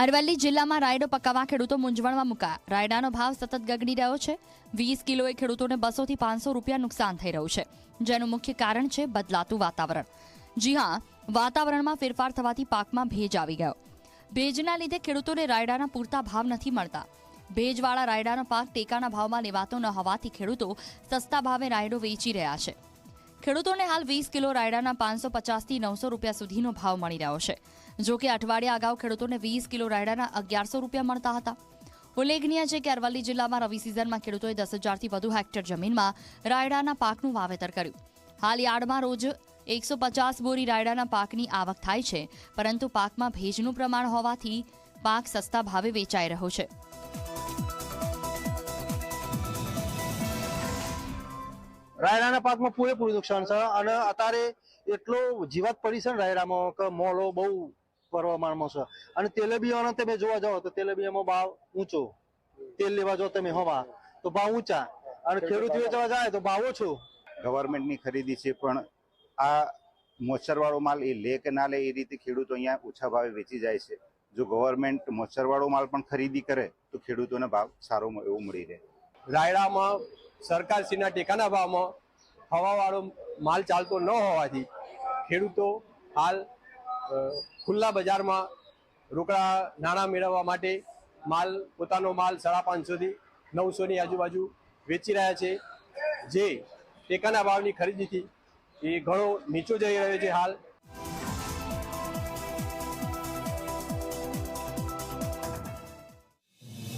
અરવલ્લી જિલ્લામાં રાયડો પકાવવા ખેડૂતો મૂંઝવણમાં મુકાયા. રાયડાનો ભાવ સતત ગગડી રહ્યો છે. વીસ કિલોએ ખેડૂતોને બસોથી પાંચસો રૂપિયા નુકસાન થઈ રહ્યું છે. જેનું મુખ્ય કારણ છે બદલાતું વાતાવરણ. જી હા, વાતાવરણમાં ફેરફાર થવાથી પાકમાં ભેજ આવી ગયો. ભેજના લીધે ખેડૂતોને રાયડાના પૂરતા ભાવ નથી મળતા. ભેજવાળા રાયડાનો પાક ટેકાના ભાવમાં લેવાતો ન હોવાથી ખેડૂતો સસ્તા ભાવે રાયડો વેચી રહ્યા છે. ખેડૂતોને હાલ વીસ કિલો રાયડાના પાંચસો પચાસથી નવસો રૂપિયા સુધીનો ભાવ મળી રહ્યો છે. જો કે અઠવાડિયા અગાઉ ખેડૂતોને વીસ કિલો રાયડાના અગિયારસો રૂપિયા મળતા હતા. ઉલ્લેખનીય છે કે અરવલ્લી જિલ્લામાં રવિ સિઝનમાં ખેડૂતોએ દસ હજારથી વધુ હેક્ટર જમીનમાં રાયડાના પાકનું વાવેતર કર્યું. હાલ યાર્ડમાં રોજ એકસો પચાસ બોરી રાયડાના પાકની આવક થાય છે, પરંતુ પાકમાં ભેજનું પ્રમાણ હોવાથી પાક સસ્તા ભાવે વેચાઈ રહ્યો છે. રાયડાના પાકમાં પૂરેપૂરું નુકસાન છે અને અત્યારે એટલો જીવાત પડી છે ને રાયડામાં કે મોલો બહુ પ્રમાણમાં છે. અને તેલેબિયાનો તમે જોવા જાઓ તો તેલેબિયામાં ભાવ ઊંચો. તેલ લેવા જાઓ તમે હવા તો ભાવ ઊંચા. અને ખેડૂત વેચવા જાય તો ભાવ ઓછો. ગવર્મેન્ટની ખરીદી છે પણ આ મોચરવાળો માલ એ લે કે ના લે એ રીતે ખેડૂતો અહીંયા ઓછા ભાવે વેચી જાય છે. જો ગવર્મેન્ટ મોચરવાળો માલ પણ ખરીદી કરે તો ખેડૂતોને ભાવ સારો એવો મળી રહે. રાયડામાં સરકારશ્રીના ટેકાના ભાવમાં હવાવાળો માલ ચાલતો ન હોવાથી ખેડૂતો હાલ ખુલ્લા બજારમાં રોકડા નાણાં મેળવવા માટે માલ, પોતાનો માલ સાડા પાંચસોથી નવસોની આજુબાજુ વેચી રહ્યા છે. જે ટેકાના ભાવની ખરીદીથી એ ઘણો નીચો જઈ રહ્યો છે હાલ.